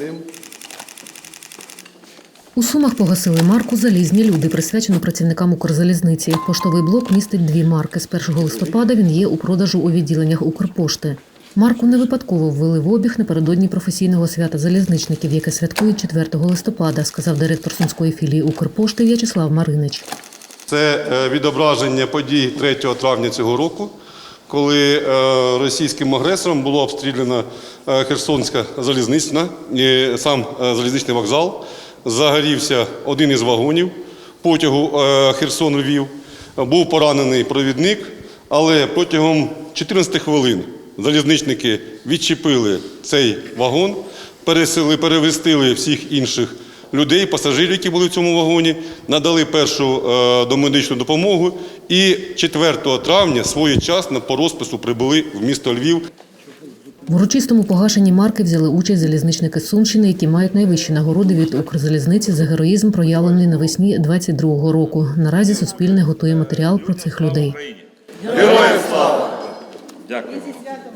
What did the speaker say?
ним. У Сумах погасили марку Залізні люди, присвячену працівникам Укрзалізниці. Поштовий блок містить дві марки. З 1 листопада він є у продажу у відділеннях Укрпошти. Марку не випадково ввели в обіг напередодні професійного свята залізничників, яке святкують 4 листопада, сказав директор сумської філії Укрпошти В'ячеслав Маринич. Це е, відображення подій 3 травня цього року, коли е, російським агресором було обстріляно е, Херсонська залізнична, сам е, залізничний вокзал. Загорівся один із вагонів потягу е, Херсон-Львів. Був поранений провідник, але протягом 14 хвилин залізничники відчепили цей вагон, пересили, перевестили всіх інших людей, пасажирів, які були в цьому вагоні, надали першу е, домедичну допомогу і 4 травня своєчасно по розпису прибули в місто Львів. В урочистому погашенні марки взяли участь залізничники Сумщини, які мають найвищі нагороди від Укрзалізниці за героїзм, проявлений навесні 22-го року. Наразі Суспільне готує матеріал про цих людей. Дякую. І зі святом